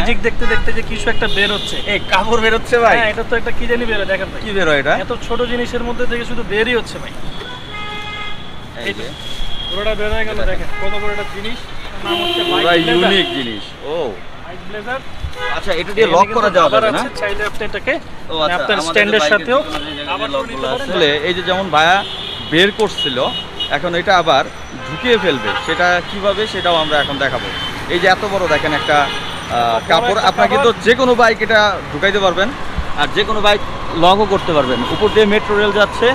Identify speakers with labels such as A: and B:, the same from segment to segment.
A: Magic দেখতে দেখতে যে কিছু একটা বের হচ্ছে
B: এই কাপড় বেরোচ্ছে ভাই।
A: হ্যাঁ এটা তো একটা কি জানি বের হয় দেখেন ভাই।
B: কি বেরোয় এটা?
A: এত ছোট জিনিসের মধ্যে থেকে শুধু বেরই হচ্ছে ভাই।
B: এই যে
A: পুরোটা বের হয়ে গেল দেখেন। কত বড় একটা জিনিস নাম হচ্ছে
B: পুরা ইউনিক জিনিস। ও।
A: বাইক ব্লেজার
B: আচ্ছা এটা দিয়ে লক করা যাবে না?
A: চাইলে আপনি এটাকে
B: ও আচ্ছা
A: আপনার স্ট্যান্ডের সাথেও আবার।
B: আসলে এই যে যেমন ভায়া বের করছিল এখন এটা আবার ঢুকিয়ে ফেলবে। সেটা কীভাবে সেটাও আমরা এখন দেখাবো। এই যে এত বড় দেখেন একটা কাপড়
A: একটা
B: আপনার কিন্তু যে কোনো বাইক এটা ঢুকাইতে পারবেন আর যে কোনো বাইক লকও করতে পারবেন। উপর দিয়ে মেট্রো রেল যাচ্ছে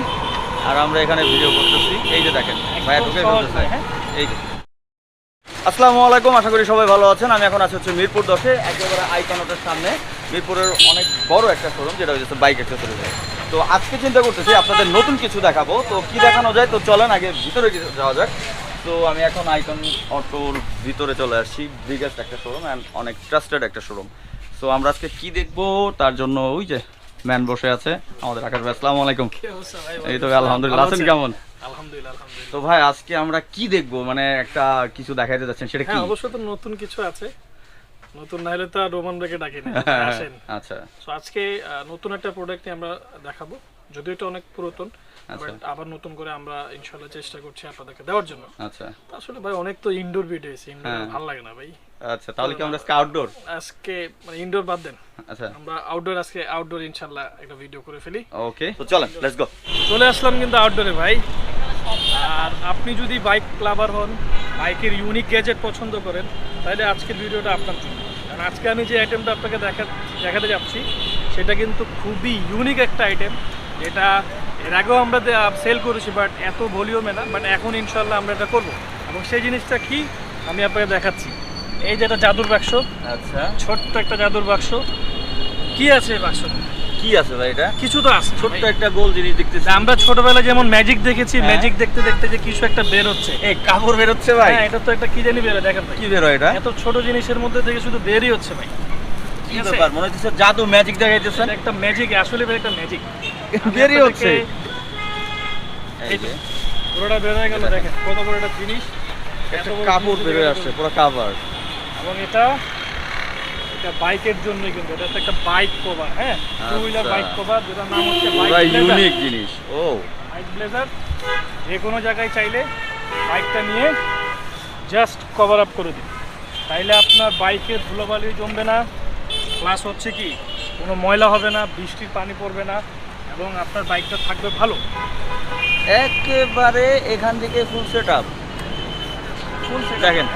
B: আর আমরা এখানে ভিডিও করতেছি। এই যে দেখেন ভাইয়া ঢুকে ফেলতেছে।
A: হ্যাঁ।
B: এই আসসালামু আলাইকুম আশা করি সবাই ভালো আছেন। আমি এখন আছি হচ্ছে মিরপুর দশে একেবারে আইকনটের সামনে। মিরপুরের অনেক বড় একটা শোরুম যেটা হচ্ছে বাইক অ্যাক্সেসরিজ তো আজকে চিন্তা করতেছি আপনাদের নতুন কিছু দেখাবো। তো কি দেখানো যায়? তো চলেন আগে ভিতরে যাওয়া যাক। তো আমি এখন আইকন অটোর ভিতরে চলে আসছি বিগেস্ট একটা শোরুম অ্যান্ড অনেক ট্রাস্টেড একটা শোরুম তো আমরা আজকে কি দেখব? তার জন্য ওই যে ম্যান বসে আছে আমাদের আকাশ ভাই আসসালামু আলাইকুম? এই তো আলহামদুলিল্লাহ আছেন? কেমন?
A: আলহামদুলিল্লাহ
B: তো ভাই আজকে আমরা কি দেখব? মানে একটা কিছু দেখাইতে যাচ্ছেন সেটা কি?
A: হ্যাঁ অবশ্য তো নতুন কিছু আছে। নতুন না হলে তো আর রোমান ব্রেকে ডাকি না। আসেন।
B: আচ্ছা।
A: তো আজকে নতুন একটা প্রোডাক্ট আমরা দেখাবো। যদিও এটা অনেক পুরাতন
B: আচ্ছা।
A: বাট আবার নতুন করে আমরা ইনশাল্লাহ চেষ্টা করছি আপনাদেরকে দেওয়ার জন্য।
B: আচ্ছা।
A: আসলে ভাই অনেক তো ইনডোর ভিডিও হয়েছে ইনডোর
B: হ্যাঁ।
A: ভালো লাগে না ভাই।
B: আচ্ছা তাহলে কি আমরা আজকে আউটডোর
A: আজকে মানে ইনডোর বাদ দেন।
B: আচ্ছা।
A: আমরা আউটডোর আজকে আউটডোর ইনশাল্লাহ একটা ভিডিও করে ফেলি।
B: ওকে তো চলেন লেটস গো
A: চলে আসলাম কিন্তু আউটডোরে ভাই। আর আপনি যদি বাইক ক্লাবার হন বাইকের ইউনিক গ্যাজেট পছন্দ করেন তাহলে আজকের ভিডিওটা আপনার জন্য। কারণ আজকে আমি যে আইটেমটা আপনাকে দেখা দেখাতে যাচ্ছি সেটা কিন্তু খুবই ইউনিক একটা আইটেম যেটা এর আগেও আমরা সেল করেছি বাট এত ভলিউমে না বাট এখন ইনশাল্লাহ আমরা এটা করব। এবং সেই জিনিসটা কি আমি আপনাকে দেখাচ্ছি। এই যেটা জাদুর বাক্স
B: আচ্ছা।
A: ছোট্ট একটা জাদুর বাক্স। কি আছে বাক্স?
B: কি আছে ভাই এটা?
A: কিছু তো আছে।
B: ছোট্ট একটা গোল জিনিস দেখতেছি।
A: আমরা ছোটবেলায় যেমন ম্যাজিক দেখেছি। ম্যাজিক দেখতে দেখতে যে কিছু একটা বের হচ্ছে।
B: এই কাপড় বেরোচ্ছে ভাই।
A: হ্যাঁ এটা তো একটা কি জানি বের দেখেন ভাই।
B: কি বেরোয় এটা?
A: এত ছোট জিনিসের মধ্যে থেকে শুধু বেরই হচ্ছে ভাই।
B: কি ব্যাপার? মনে হচ্ছে জাদু ম্যাজিক দেখাইতেছেন
A: একটা ম্যাজিক আসলে ভাই একটা ম্যাজিক
B: বেরই হচ্ছে। এই
A: পুরোটা বের হয়ে গেল দেখেন কত বড় একটা জিনিস
B: একটা কাপড় বেরোয়
A: বের
B: আসছে পুরো কাভার
A: এবং এটা এটা বাইকের জন্য কিন্তু এটা একটা বাইক কভার হ্যাঁ? টু হুইলার
B: আচ্ছা।
A: বাইক কভার যেটার নাম হচ্ছে বাইক
B: ইউনিক জিনিস ও।
A: বাইক ব্লেজার যে কোনো জায়গায় চাইলে বাইকটা নিয়ে জাস্ট কভার আপ করে দিন। তাইলে আপনার বাইকের ধুলোবালি জমবে না। প্লাস হচ্ছে কি কোনো ময়লা হবে না বৃষ্টির পানি পড়বে না। এবং আপনার বাইকটা থাকবে ভালো।
B: একেবারে এখান থেকে full set up
A: full set
B: দেখেন।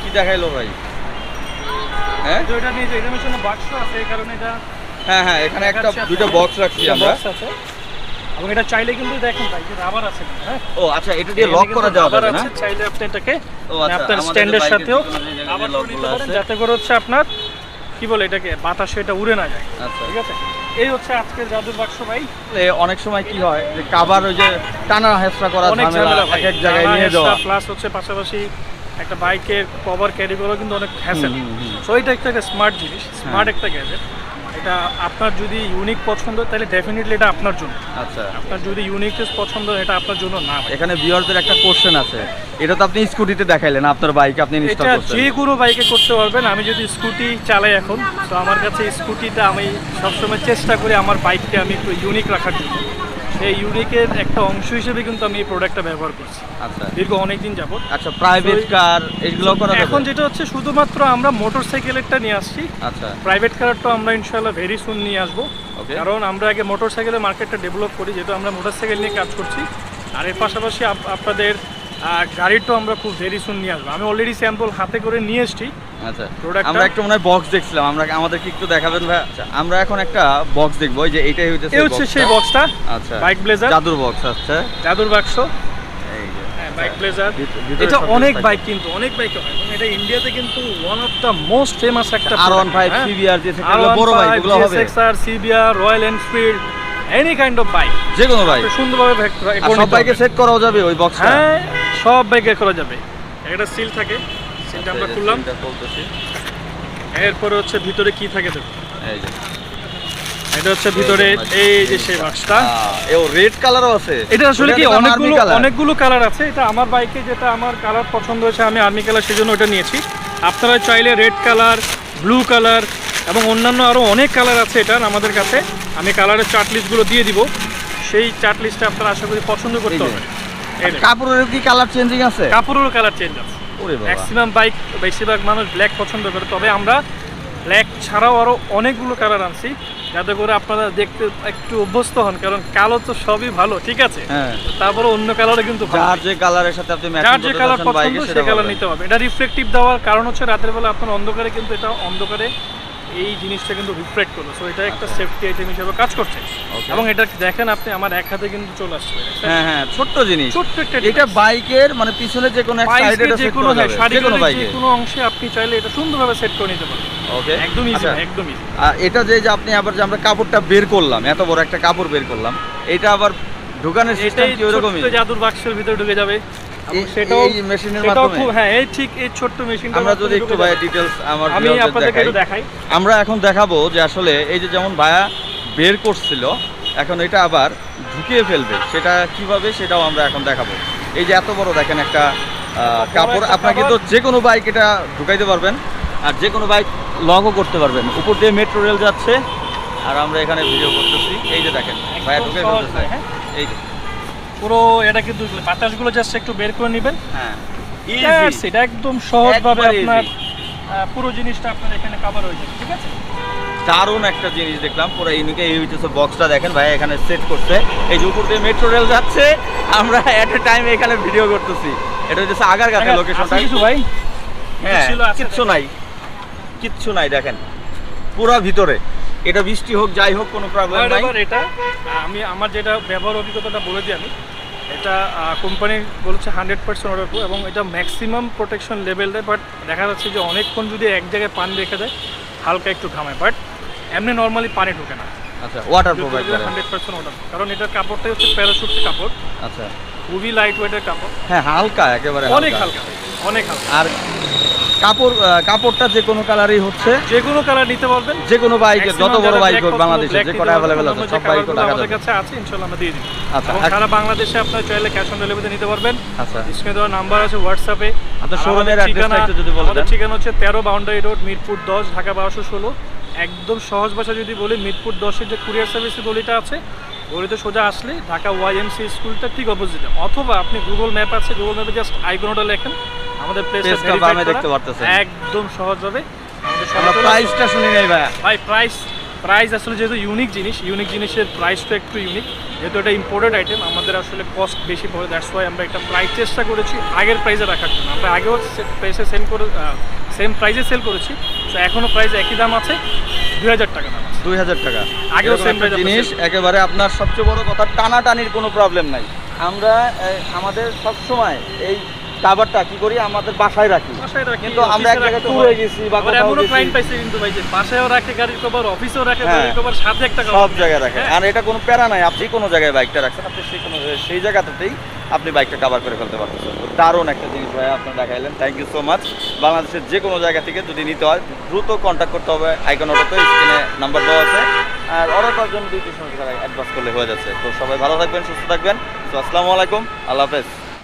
B: কি দেখাইলো ভাই? হ্যাঁ?
A: তো এটা নিয়ে যে বাক্স আছে এই কারণে এটা
B: হ্যাঁ হ্যাঁ এখানে একটা দুটো বক্স রাখছি আমরা।
A: box আছে। এবং এটা চাইলে কিন্তু দেখেন ভাই যে রাবার আছে হ্যাঁ?
B: ও আচ্ছা এটা দিয়ে লক করা যাবে না?
A: চাইলে আপনি এটাকে
B: আচ্ছা
A: আপনার স্ট্যান্ডের সাথেও আবার করে
B: আছে।
A: যাতে করে হচ্ছে আপনার কি বলে এটাকে বাতাসে এটা উড়ে না যায়
B: আচ্ছা।
A: ঠিক আছে? এই হচ্ছে আজকের জাদুর বাক্স ভাই।
B: অনেক সময় কি হয় যে কাবার ওই যে টানা হেসরা করা
A: অনেক
B: ঝামেলা এক এক জায়গায় নিয়ে যাওয়া।
A: প্লাস হচ্ছে পাশাপাশি একটা বাইকের কভার ক্যারি করা কিন্তু অনেক হ্যাসেল। সো এটা একটা স্মার্ট জিনিস স্মার্ট একটা গ্যাজেট এটা আপনার যদি ইউনিক পছন্দ তাহলে ডেফিনেটলি এটা আপনার জন্য।
B: আচ্ছা।
A: আপনার যদি ইউনিক পছন্দ এটা আপনার জন্য না
B: এখানে ভিউয়ারদের একটা কোশ্চেন আছে। এটা তো আপনি স্কুটিতে দেখাইলেন আপনার বাইক আপনি ইনস্টল
A: এটা
B: করছেন।
A: যে কোনো বাইকে করতে পারবেন। আমি যদি স্কুটি চালাই এখন তো আমার কাছে স্কুটিটা আমি সবসময় চেষ্টা করি আমার বাইককে আমি একটু ইউনিক রাখার জন্য। সেই ইউনিকের একটা অংশ হিসেবে কিন্তু আমি এই প্রোডাক্টটা ব্যবহার করছি।
B: আচ্ছা।
A: দীর্ঘ অনেক দিন যাবত
B: আচ্ছা প্রাইভেট কার এগুলো করা যাবে?
A: এখন যেটা হচ্ছে শুধুমাত্র আমরা মোটর সাইকেলেরটা নিয়ে আসছি।
B: আচ্ছা।
A: প্রাইভেট কারটা আমরা ইনশাল্লাহ ভেরি সুন নিয়ে আসব। কারণ আমরা আগে মোটর সাইকেলের মার্কেটটা ডেভেলপ করি যেহেতু আমরা মোটর সাইকেল নিয়ে কাজ করছি। আর এর পাশাপাশি আপ- আপনাদের গাড়িটাও আমরা খুব ভেরি সুন নিয়ে আসব। আমি অলরেডি স্যাম্পল হাতে করে নিয়ে এসেছি।
B: আচ্ছা আমরা একটা মনে হয় বক্স দেখছিলাম। আমরা একটু দেখাবেন ভাই। আচ্ছা। আমরা এখন একটা বক্স দেখব। যে হইতেছে
A: এই হচ্ছে সেই। বক্সটা
B: আচ্ছা।
A: বাইক ব্লেজার
B: জাদুর বক্স আচ্ছা।
A: জাদুর বাক্স? হ্যাঁ বাইক ব্লেজার এটা
B: সব কিছু
A: অনেক বাইক কিন্তু অনেক বাইক হয়। এটা ইন্ডিয়াতে কিন্তু one of the most famous একটা
B: আর ওয়ান যে সেগুলো বড় বাইক এগুলো হবে।
A: Royal Enfield any kind of bike
B: যে কোনো বাইক
A: সুন্দরভাবে ভেক-
B: সব বাইকে। সেট করাও যাবে ওই বক্সটা
A: হ্যাঁ সব বাইকে করা যাবে। একটা সিল থাকে। সিলটা আমরা খুললাম। এরপরে হচ্ছে ভিতরে কি থাকে দেখো।
B: এই যে।
A: এটা হচ্ছে ভিতরে এই যে সেই বাক্সটা।
B: আহ, রেড কালারও আছে।
A: এটা আসলে কি
B: ওটা তো army
A: অনেকগুলো অনেকগুলো কালার আছে। এটা আমার বাইকে যেটা আমার কালার পছন্দ হয়েছে আমি আর্মি কালার সেজন্য ওটা নিয়েছি। আপনারা চাইলে রেড কালার ব্লু কালার এবং অন্যান্য আরও অনেক কালার আছে এটার আমাদের কাছে। আমি কালারের চার্ট লিস্টগুলো দিয়ে দিব। সেই চার্ট লিস্টটা আপনারা আশা করি পছন্দ করতে হবে।
B: কাপড়ের কি কালার চেঞ্জিং আছে?
A: কাপড়েরও কালার চেঞ্জ আছে। ম্যাক্সিমাম বাইক বেশিরভাগ মানুষ ব্ল্যাক পছন্দ করে তবে আমরা ব্ল্যাক ছাড়াও আরও অনেকগুলো কালার আনছি যাতে করে আপনারা দেখতে একটু অভ্যস্ত হন কারণ কালো তো সবই ভালো ঠিক আছে?
B: হ্যাঁ।
A: তারপরে অন্য কালারে কিন্তু ভালো।
B: যার যে কালারের সাথে আপনি ম্যাচিং
A: যার যে কালার পছন্দ সে কালার নিতে হবে। এটা রিফ্লেকটিভ দেওয়ার কারণ হচ্ছে রাতের বেলা আপনার অন্ধকারে কিন্তু এটা অন্ধকারে এই জিনিসটা কিন্তু রিফ্লেক্ট করবে সো এটা একটা সেফটি আইটেম হিসেবে কাজ করছে।
B: আচ্ছা।
A: এবং এটা দেখেন আপনি আমার এক হাতে কিন্তু চলে আসছে।
B: হ্যাঁ হ্যাঁ ছোট্ট জিনিস।
A: ছোট্ট একটা
B: এটা বাইকের মানে পিছনে যে কোনো একটা সাইডে
A: যে কোনো হ্যাঁ
B: যে কোনো বাইকে
A: কোনো অংশে আপনি চাইলে এটা সুন্দরভাবে সেট করে নিতে পারেন।
B: ওকে
A: একদম ইজি
B: আচ্ছা,
A: একদম ইজি
B: আর এটা যে যে আপনি আবার যে আমরা কাপড়টা বের করলাম এত বড় একটা কাপড় বের করলাম এটা আবার ঢোকানোর সিস্টেম কি ওরকমই?
A: জাদুর বাক্সের ভিতরে ঢুকে যাবে। সেটাও
B: এই মেশিনের মাধ্যমে?
A: খুব হ্যাঁ এই ঠিক এই ছোট্ট মেশিনটা
B: আমরা যদি একটু ভাই ডিটেলস আমার
A: আমি আপনাদেরকে
B: দেখাই।
A: একটু দেখাই।
B: আমরা এখন দেখাবো যে আসলে এই যে যেমন ভায়া বের করছিল এখন এটা আবার ঢুকিয়ে ফেলবে। সেটা কীভাবে সেটাও আমরা এখন দেখাবো। এই যে এত বড় দেখেন একটা কাপড়। আপনাকে তো যে কোনো বাইক এটা ঢুকাইতে পারবেন আর যে কোনো বাইক লকও করতে পারবেন। উপর দিয়ে মেট্রো রেল যাচ্ছে। আর আমরা এখানে ভিডিও করতেছি। এই যে দেখেন ভাইয়া ঢুকে ফেলতেছে। এই যে।
A: পুরো এটা কিন্তু বাতাসগুলো জাস্ট একটু বের করে নেবেন।
B: হ্যাঁ
A: it, একদম সহজভাবে আপনার পুরো জিনিসটা আপনার এখানে কভার হয়ে যাবে ঠিক আছে?
B: দারুণ একটা জিনিস দেখলাম পুরো ইউনিকে এই হচ্ছে বক্সটা দেখেন ভাই এখানে সেট করছে। এই যে উপর দিয়ে মেট্রো রেল যাচ্ছে আমরা এট এ টাইম এখানে ভিডিও করতেছি। এটা হচ্ছে আগার কাছে
A: আছে
B: লোকেশনটা
A: কিছু ভাই?
B: হ্যাঁ কিচ্ছু নাই। কিচ্ছু নাই দেখেন। পুরো ভিতরে। এটা বৃষ্টি হোক যাই হোক কোনো প্রবলেম নাই।
A: এটা আমি আমার যেটা ব্যবহার অভিজ্ঞতাটা বলে দিই আমি এটা কোম্পানি বলছে হান্ড্রেড পার্সেন্ট অর্ডার করব এবং এটা ম্যাক্সিমাম প্রোটেকশন লেভেল দেয় বাট দেখা যাচ্ছে যে অনেকক্ষণ যদি এক জায়গায় পানি রেখে দেয় হালকা একটু ঘামায় বাট এমনি নর্মালি পানি ঢোকে না।
B: আচ্ছা ওয়াটার প্রোভাইড করে
A: হান্ড্রেড পার্সেন্ট অর্ডার কারণ এটার কাপড়টাই হচ্ছে প্যারাশুট কাপড়।
B: আচ্ছা।
A: খুবই লাইট ওয়েটের কাপড়।
B: হ্যাঁ হালকা একেবারে
A: অনেক হালকা অনেক হালকা।
B: আর কাপড় কাপড়টা যে কোনো কালারই হচ্ছে।
A: যে কোনো কালার নিতে পারবেন।
B: যে কোনো বাইকের যত বড় বাইক হোক বাংলাদেশে যে কটা আছে সব
A: আমাদের কাছে আছে ইনশাল্লাহ আমরা দিয়ে দিই
B: আচ্ছা
A: সারা বাংলাদেশে আপনার চাইলে ক্যাশ অন ডেলিভারিতে নিতে পারবেন।
B: আচ্ছা।
A: স্ক্রিনে দেওয়া নাম্বার আছে
B: আপনার শোরুমের অ্যাড্রেসটা একটু যদি বলে
A: আমাদের ঠিকানা হচ্ছে তেরো বাউন্ডারি রোড মিরপুর দশ ঢাকা বারোশো ষোলো। একদম সহজ ভাষা যদি বলি মিরপুর দশের যে কুরিয়ার সার্ভিসের গলিটা আছে গলিতে সোজা আসলে ঢাকা ওয়াইএমসি স্কুলটা ঠিক অপোজিটে অথবা আপনি গুগল ম্যাপ আছে গুগল ম্যাপে জাস্ট আইকনটা লেখেন। আমাদের প্লেসটা
B: বামে দেখতে পারতেছেন।
A: একদম সহজভাবে আমাদের
B: আমরা প্রাইসটা শুনি নাই ভাইয়া
A: ভাই প্রাইস প্রাইস আসলে যেহেতু ইউনিক জিনিস ইউনিক জিনিসের প্রাইসটা একটু ইউনিক যেহেতু এটা ইম্পোর্টেড আইটেম আমাদের আসলে কস্ট বেশি পড়ে দ্যাটস ওয়াই আমরা একটা প্রাইস চেষ্টা করেছি আগের প্রাইসে রাখার জন্য। আমরা আগেও প্রাইসে সেল করে সেম প্রাইসে সেল করেছি। তো এখনও প্রাইস একই দাম আছে দুই হাজার টাকা দাম
B: দুই হাজার টাকা।
A: আগেও আমরা
B: জিনিস একেবারে আপনার সবচেয়ে বড় কথা টানাটানির কোনো প্রবলেম নাই। আমরা আমাদের সবসময় এই কাভারটা কি করি? আমাদের বাসায় রাখি। কিন্তু আমরা এক জায়গায় ট্যুরে গেছি বা কোথাও
A: এমনও
B: গেছি,
A: ক্লায়েন্ট পাইছে কিন্তু ভাই যে বাসায়ও রাখে গাড়ির কভার অফিসেও রাখে
B: হ্যাঁ।
A: গাড়ির কভার সাথে একটা
B: সব জায়গায় রাখে।
A: হ্যাঁ।
B: আর এটা কোনো প্যারা নাই আপনি কোনো জায়গায় বাইকটা রাখছেন আপনি সেই কোনো সেই জায়গাতেই আপনি বাইকটা কাভার করে ফেলতে পারতেছেন। তো দারুণ একটা জিনিস ভাই আপনি দেখাইলেন। থ্যাংক ইউ সো মাচ বাংলাদেশের যে কোনো জায়গা থেকে যদি নিতে হয় দ্রুত কন্ট্যাক্ট করতে হবে। আইকন অটোতে স্ক্রিনে নাম্বার দেওয়া আছে। আর অর্ডার করার জন্য দুই তিনশো টাকা অ্যাডভান্স করলে হয়ে যাচ্ছে। তো সবাই ভালো থাকবেন সুস্থ থাকবেন। তো আসসালামু আলাইকুম। আল্লাহ হাফেজ।